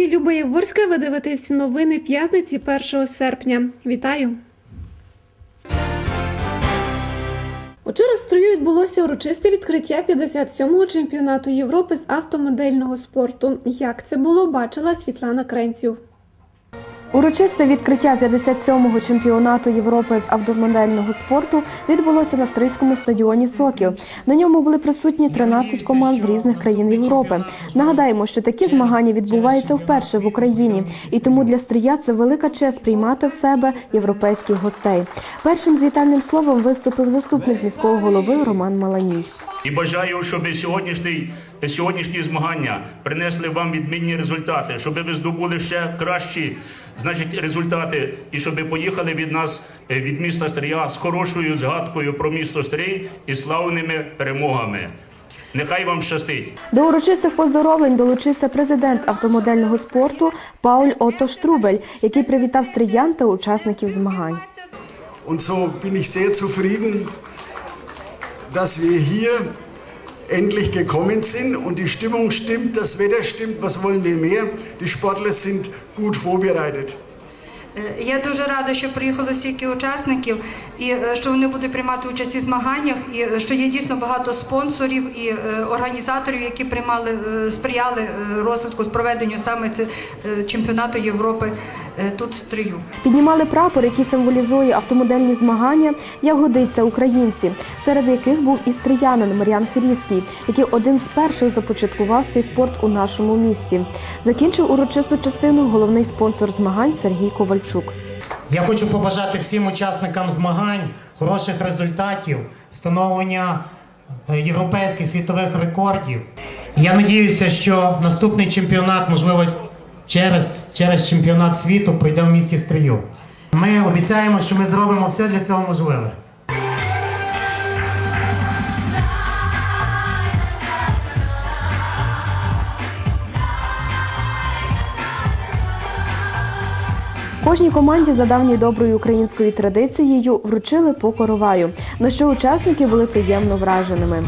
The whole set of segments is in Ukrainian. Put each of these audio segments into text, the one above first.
студії Люба Яворська. Ви дивитесь новини п'ятниці 1 серпня. Вітаю! Учора в строю відбулося урочисте відкриття 57-го чемпіонату Європи з автомодельного спорту. Як це було, бачила Світлана Кренців. Урочисте відкриття 57-го чемпіонату Європи з автомодельного спорту відбулося на Стрийському стадіоні Сокіл. На ньому були присутні 13 команд з різних країн Європи. Нагадаємо, що такі змагання відбуваються вперше в Україні, і тому для Стрия це велика честь приймати в себе європейських гостей. Першим з вітальним словом виступив заступник міського голови Роман Маланій. І бажаю, щоб сьогоднішні, сьогоднішні змагання принесли вам відмінні результати, щоб ви здобули ще кращі значить, результати, і щоб поїхали від нас, е, від міста Стрия з хорошою згадкою про місто Стрий і славними перемогами. Нехай вам щастить! До урочистих поздоровлень долучився президент автомодельного спорту Пауль Отто Штрубель, який привітав стриян та учасників змагань. Und so bin ich sehr zufrieden, dass wir hier endlich gekommen sind und die Stimmung stimmt, das Wetter stimmt. Was wollen wir mehr? Die Sportler sind gut vorbereitet. Е, Я дуже рада, що приїхало стільки учасників, і е, що вони будуть приймати участь у змаганнях, і е, що є дійсно багато спонсорів і організаторів, які приймали, сприяли розвитку проведенню саме чемпіонату Європи тут в Стрию. Піднімали прапор, який символізує автомодельні змагання, як годиться українці, серед яких був і стріянин Мар'ян Хирівський, який один з перших започаткував цей спорт у нашому місті. Закінчив урочисту частину головний спонсор змагань Сергій Ковальчук. Я хочу побажати всім учасникам змагань хороших результатів, встановлення е, європейських світових рекордів. Я надіюся, що наступний чемпіонат, можливо, через, через чемпіонат світу пройде в місті Стрию. Ми обіцяємо, що ми зробимо все для цього можливе. Кожній команді за давньою доброю українською традицією вручили по короваю, на що учасники були приємно враженими.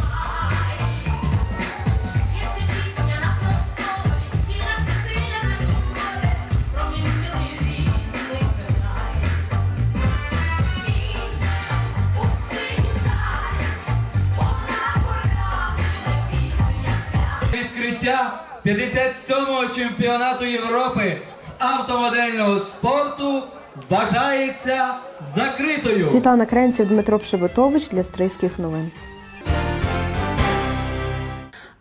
57-го чемпіонату Європи з автомодельного спорту вважається закритою. Світлана Кренці, Дмитро Пшеботович для Стрийських новин.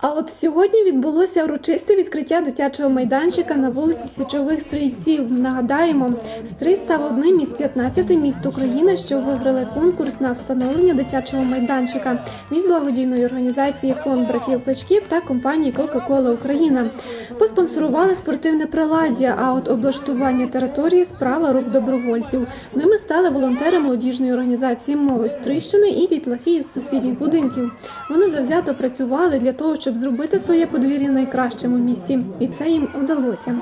А от сьогодні відбулося урочисте відкриття дитячого майданчика на вулиці Січових Стрійців. Нагадаємо, Стрий став одним із 15 міст України, що виграли конкурс на встановлення дитячого майданчика від благодійної організації Фонд братів Кличків та компанії Кока-Кола Україна. Поспонсорували спортивне приладдя, а от облаштування території справа рук добровольців. Ними стали волонтери молодіжної організації Молодь Стрийщини і дітлахи із сусідніх будинків. Вони завзято працювали для того, щоб зробити своє подвір'я найкращим у місті, і це їм вдалося.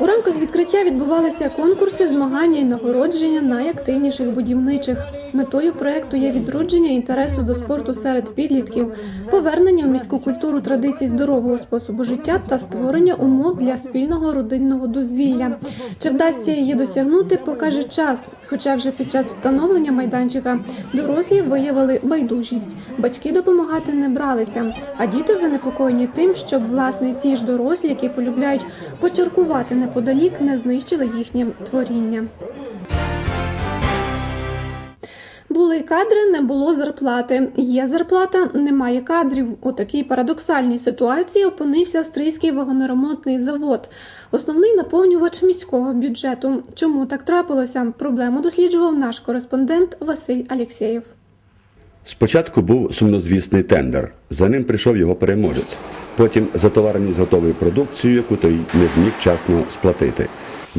У рамках відкриття відбувалися конкурси, змагання і нагородження найактивніших будівничих. Метою проекту є відродження інтересу до спорту серед підлітків, повернення в міську культуру традицій здорового способу життя та створення умов для спільного родинного дозвілля. Чи вдасться її досягнути, покаже час. Хоча вже під час встановлення майданчика дорослі виявили байдужість. Батьки допомагати не бралися, а діти занепокоєні тим, щоб власне ці ж дорослі, які полюбляють почеркувати неподалік, не знищили їхнє творіння. Були кадри, не було зарплати. Є зарплата, немає кадрів. У такій парадоксальній ситуації опинився Стрийський вагоноремонтний завод, основний наповнювач міського бюджету. Чому так трапилося? Проблему досліджував наш кореспондент Василь Алєксєєв. Спочатку був сумнозвісний тендер. За ним прийшов його переможець. Потім затовареність готовою продукцією, яку той не зміг вчасно сплатити.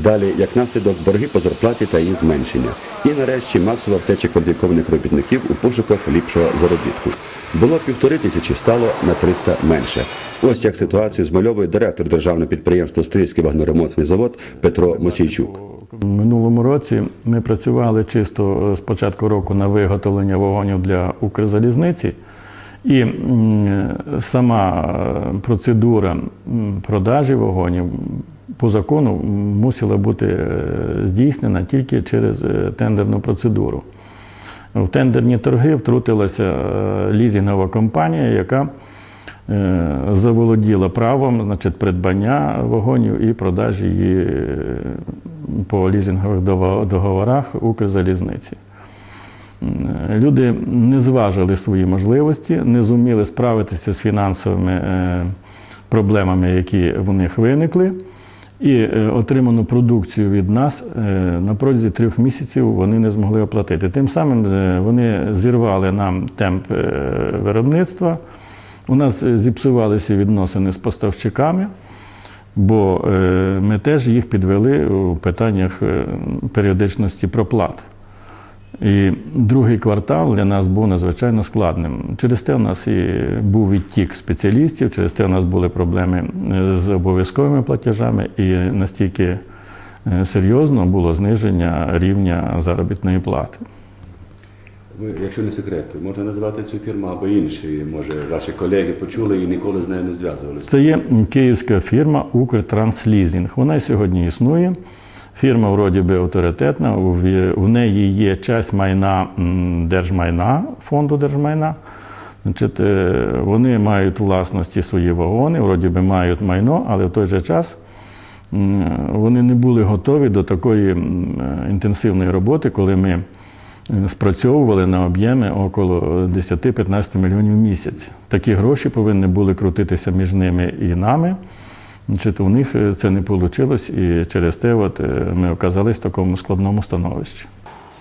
Далі, як наслідок, борги по зарплаті та її зменшення. І нарешті масова втеча кваліфікованих робітників у пошуках ліпшого заробітку. Було півтори тисячі, стало на 300 менше. Ось як ситуацію змальовує директор державного підприємства Стрийський вагноремонтний завод Петро Мосійчук. В минулому році ми працювали чисто з початку року на виготовлення вагонів для Укрзалізниці. І сама е, процедура продажі вагонів по закону мусила бути е, здійснена тільки через е, тендерну процедуру. В тендерні торги втрутилася е, лізінгова компанія, яка заволоділа правом значить, придбання вагонів і продажі її по лізингових дово- договорах Укрзалізниці. Люди не зважили свої можливості, не зуміли справитися з фінансовими проблемами, які в них виникли. І е, отриману продукцію від нас е, на протязі трьох місяців вони не змогли оплатити. Тим самим е, вони зірвали нам темп виробництва. У нас зіпсувалися відносини з поставщиками, бо ми теж їх підвели у питаннях періодичності проплат. І другий квартал для нас був надзвичайно складним. Через те у нас і був відтік спеціалістів, через те у нас були проблеми е, з обов'язковими платежами, і настільки е, серйозно було зниження рівня заробітної плати. Ви, якщо не секрет, можна називати цю фірму або інші, може, ваші колеги почули і ніколи з нею не зв'язувалися. Це є київська фірма Укртранслізінг. Вона сьогодні існує. Фірма вроді би авторитетна, в- неї є часть майна держмайна, фонду держмайна. Значить, е, вони мають власності свої вагони, вроді би мають майно, але в той же час вони не були готові до такої інтенсивної роботи, коли ми е, спрацьовували на об'єми около 10-15 мільйонів в місяць. Такі гроші повинні були крутитися між ними і нами. Значить, у них е, це не вийшло, і через те от, е, ми оказались в такому складному становищі.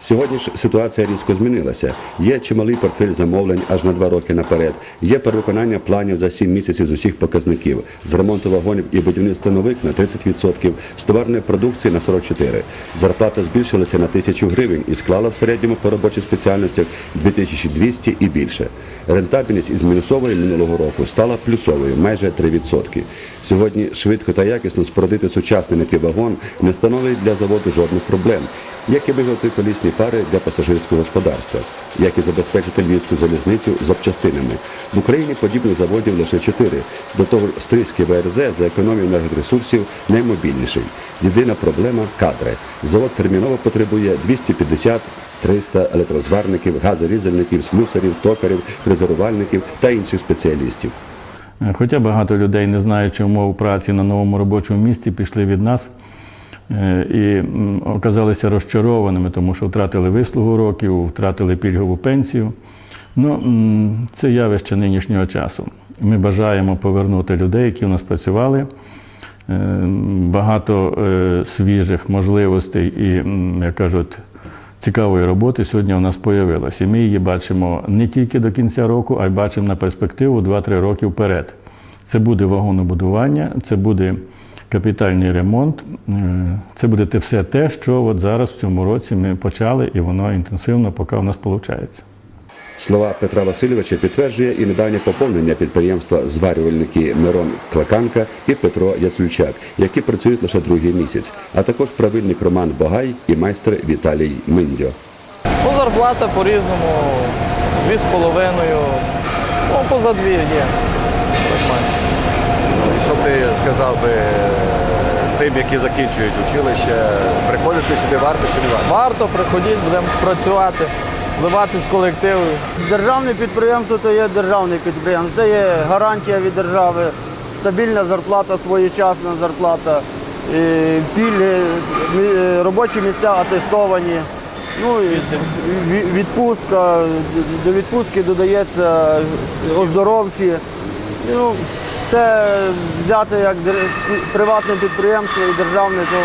Сьогодні ж ситуація різко змінилася. Є чималий портфель замовлень аж на два роки наперед. Є перевиконання планів за сім місяців з усіх показників. З ремонту вагонів і будівництва нових на 30%, з товарної продукції на 44%. Зарплата збільшилася на тисячу гривень і склала в середньому по робочих спеціальностях 2200 і більше. Рентабельність із мінусової минулого року стала плюсовою майже 3%. Сьогодні швидко та якісно спорудити сучасний напіввагон не становить для заводу жодних проблем. Як і виготовити колісні пари для пасажирського господарства, як і забезпечити львівську залізницю запчастинами. В Україні подібних заводів лише чотири. До того ж, Стрийський ВРЗ за економію енергоресурсів наймобільніший. Єдина проблема кадри. Завод терміново потребує 250-300 електрозварників, газорізальників, слюсарів, токарів, фрезерувальників та інших спеціалістів. Е, Хоча багато людей, не знаючи умов праці на новому робочому місці, пішли від нас і оказалися розчарованими, тому що втратили вислугу років, втратили пільгову пенсію. Ну, це явище нинішнього часу. Ми бажаємо повернути людей, які у нас працювали. Е, Багато е, свіжих можливостей і, як кажуть, цікавої роботи сьогодні у нас появилася. І ми її бачимо не тільки до кінця року, а й бачимо на перспективу 2-3 роки вперед. Це буде вагонобудування, це буде капітальний ремонт, е, це буде те все те, що от зараз в цьому році ми почали, і воно інтенсивно поки у нас виходить. Слова Петра Васильовича підтверджує і недавнє поповнення підприємства зварювальники Мирон Клаканка і Петро Яцульчак, які працюють лише другий місяць, а також правильник Роман Богай і майстер Віталій Миндьо. Ну, зарплата по-різному, дві з половиною, ну, поза дві є. Сказав би тим, які закінчують училище, приходити сюди варто чи не варто? Варто приходіть, будемо працювати, вливатись в колектив. Державне підприємство то є державне підприємство. Це є гарантія від держави, стабільна зарплата, своєчасна зарплата, пільги, робочі місця атестовані. Ну і відпустка, до відпустки додається оздоровчі. Ну, це взяти як приватне підприємство і державне, то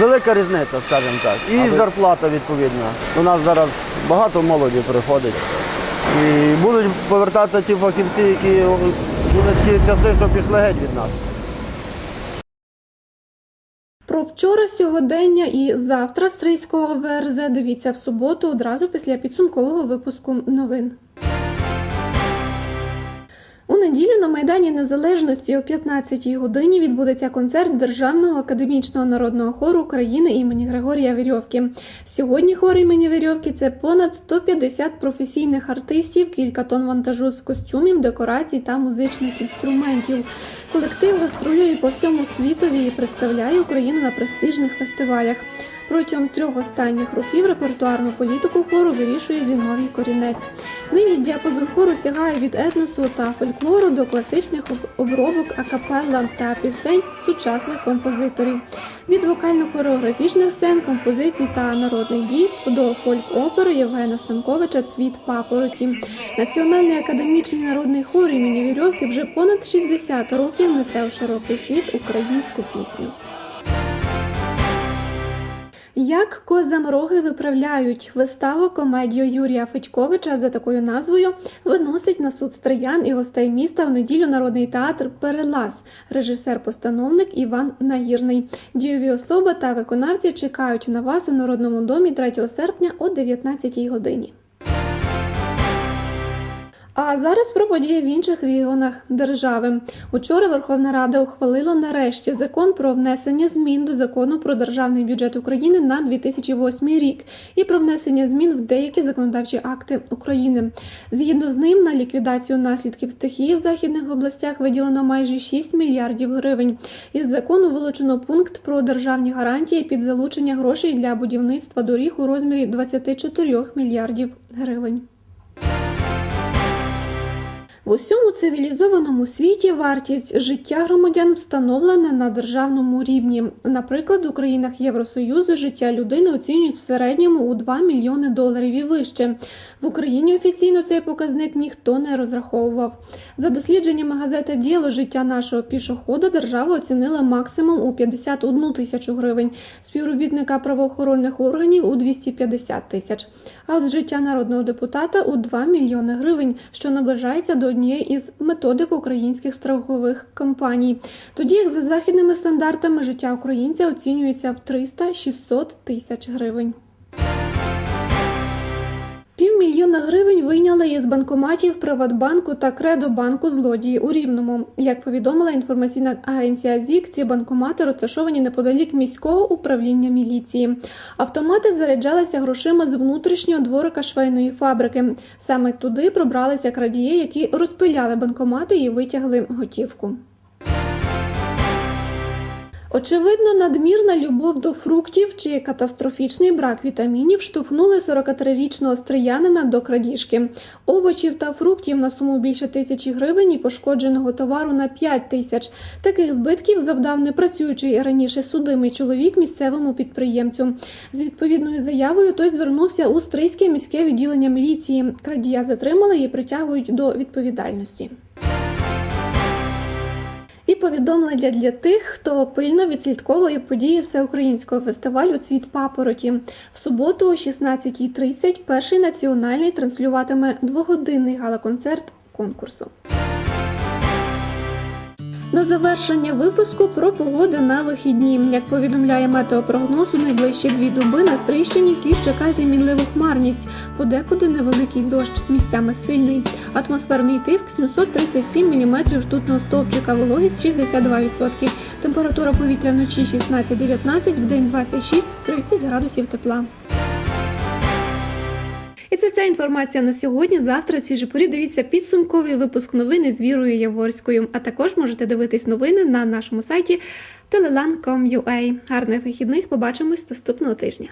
велика різниця, скажімо так. І зарплата відповідна. У нас зараз багато молоді приходить. І будуть повертатися ті фахівці, які були ті часи, що пішли геть від нас. Про вчора сьогодення і завтра Стрийського ВРЗ дивіться в суботу одразу після підсумкового випуску новин. Неділю на Майдані Незалежності о 15-й годині відбудеться концерт Державного академічного народного хору України імені Григорія Вірьовки. Сьогодні хор імені Вірьовки це понад 150 професійних артистів, кілька тонн вантажу з костюмів, декорацій та музичних інструментів. Колектив гастролює по всьому світові і представляє Україну на престижних фестивалях. Протягом трьох останніх років репертуарну політику хору вирішує Зіновій Корінець. Нині діапазон хору сягає від етносу та фольклору до класичних обробок акапелла та пісень сучасних композиторів. Від вокально-хореографічних сцен, композицій та народних дійств до фольк-опери Євгена Станковича Цвіт папороті. Національний академічний народний хор імені Вірьовки вже понад 60 років несе у широкий світ українську пісню. Як козамроги виправляють виставу комедію Юрія Федьковича за такою назвою виносить на суд стриян і гостей міста в неділю народний театр Перелаз, режисер-постановник Іван Нагірний. Дієві особи та виконавці чекають на вас у народному домі 3 серпня о 19 годині. А зараз про події в інших регіонах держави. Учора Верховна Рада ухвалила нарешті закон про внесення змін до закону про державний бюджет України на 2008 рік і про внесення змін в деякі законодавчі акти України. Згідно з ним, на ліквідацію наслідків стихії в західних областях виділено майже 6 мільярдів гривень. Із закону вилучено пункт про державні гарантії під залучення грошей для будівництва доріг у розмірі 24 мільярдів гривень. В усьому цивілізованому світі вартість життя громадян встановлена на державному рівні. Наприклад, у країнах Євросоюзу життя людини оцінюють в середньому у 2 мільйони доларів і вище. В Україні офіційно цей показник ніхто не розраховував. За дослідженнями газети Діло життя нашого пішохода держава оцінила максимум у 51 тисячу гривень, співробітника правоохоронних органів у 250 тисяч. А от життя народного депутата у 2 мільйони гривень, що наближається до однієї із методик українських страхових компаній. Тоді як за західними стандартами життя українця оцінюється в 300-600 тисяч гривень. Півмільйона гривень вийняли із банкоматів Приватбанку та Кредобанку злодії у Рівному. Як повідомила інформаційна агенція ЗІК, ці банкомати розташовані неподалік міського управління міліції. Автомати заряджалися грошима з внутрішнього дворика швейної фабрики. Саме туди пробралися крадії, які розпиляли банкомати і витягли готівку. Очевидно, надмірна любов до фруктів чи катастрофічний брак вітамінів штовхнули 43-річного стріянина до крадіжки. Овочів та фруктів на суму більше тисячі гривень і пошкодженого товару на 5 тисяч. Таких збитків завдав непрацюючий раніше судимий чоловік місцевому підприємцю. З відповідною заявою той звернувся у Стрийське міське відділення міліції. Крадія затримали і притягують до відповідальності. Повідомлення для тих, хто пильно відслідковує події всеукраїнського фестивалю Цвіт папороті. В суботу о 16.30 перший національний транслюватиме двогодинний гала-концерт конкурсу. На завершення випуску про погоду на вихідні. Як повідомляє метеопрогноз, у найближчі дві доби на Стрийщині слід чекати мінливу хмарність, подекуди невеликий дощ, місцями сильний. Атмосферний тиск 737 мм ртутного стовпчика, вологість 62%. Температура повітря вночі 16-19, вдень 26-30 градусів тепла. І це вся інформація на сьогодні. Завтра в цій порі дивіться підсумковий випуск новини з Вірою Яворською. А також можете дивитись новини на нашому сайті telelan.com.ua. Гарних вихідних. Побачимось наступного тижня.